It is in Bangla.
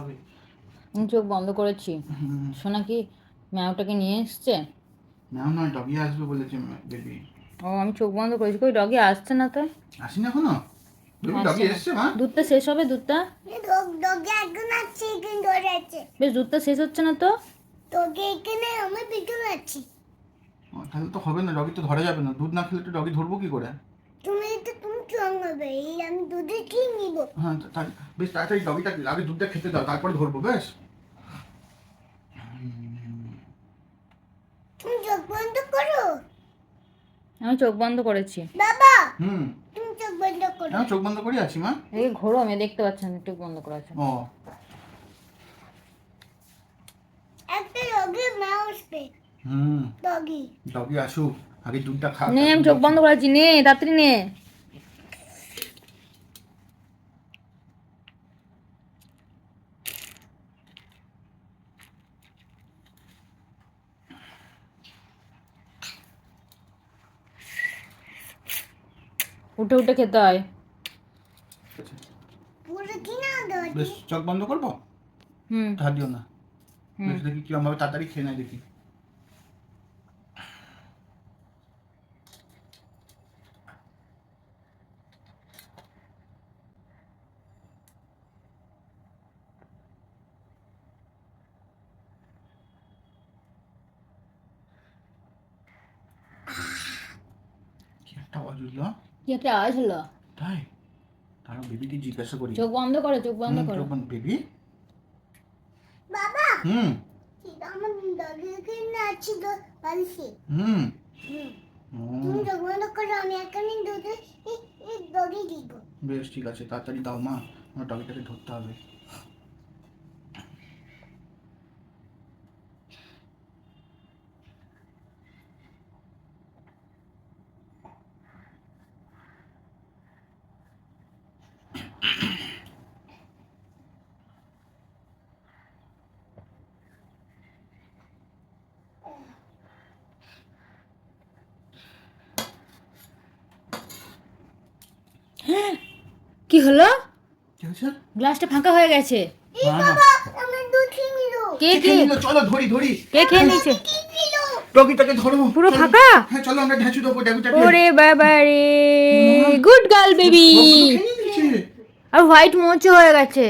হবে। আমি চোখ বন্ধ করেছি। শোনা কি ম্যাওটাকে নিয়ে এসছে? ম্যাম নয় ডগি আসবে বলেছে বেবি ও আমি চোখ বন্ধ করেছি। কই ডগি আসছে না তো? আসিনি এখনও? ডগি আসছে না। এসছে মা? দুধটা শেষ হবে দুধটা? ডগ ডগে এখন আছে এখানে ধরে আছে। বেশ দুধটা শেষ হচ্ছে না তো? তোকে এখানে আমি পিছনে আছি। ও, তাহলে তো হবে না ডগি তো ধরা যাবে না। দুধ না খেলে তো ডগি ধরবো কি করে? তুমি তো হবে এই আমি দুধে কি নিব? হ্যাঁ তাই বেশ তাড়াতাড়ি ডগিটা আগে দুধটা খেতে দাও তারপরে ধরবো বেশ। তুমি চোখ বন্ধ করো? আমি চোখ বন্ধ করেছি। বাবা! হুম। তুমি চোখ বন্ধ করো। আমি চোখ বন্ধ করে আছি মা। এই ঘোরো আমি দেখতে পাচ্ছি না চোখ বন্ধ করে আছে। ও। একটা ডগে ম্যাও আসবে। হুম। ডগি ডগি আসুক আগে দুধটা খা নে আমি চোখ বন্ধ করেছি নে তাড়াতাড়ি নে। উঠে উঠে খেতে হয়। বেশ চোখ বন্ধ করব? হুম। ধার দিও না। বেশ দেখি কিরম ভাবে তাড়াতাড়ি খেয়ে নেয় দেখি। কি একটা আওয়াজ উঠল কি একটা আওয়াজ হলো তাই? তারা বেবিকে জিজ্ঞাসা করি। চোখ বন্ধ করো চোখ বন্ধ করো। বেবি? বাবা হুম। আমার ডগি এখানে আছে তো? বালিশে হুম। হুম। হুম। তুমি চোখ বন্ধ করো আমি এখানে দুধে ডগি দিব। বেশ ঠিক আছে। তাড়াতাড়ি দাও মা। আমার ডগিটাকে ধরতে হবে। কি হলো? গ্লাসটা ফাঁকা হয়ে গেছে। কে কে কে? চলো ধরি ধরি। কে খেয়ে নিয়েছে? কি ধরো। পুরো ফাঁকা? হ্যাঁ চলো আমরা ঢেঁচু দেবো ডগিটাকে ওরে বাবা রে। Good girl baby. আর হোয়াইট মোচো হয়ে গেছে।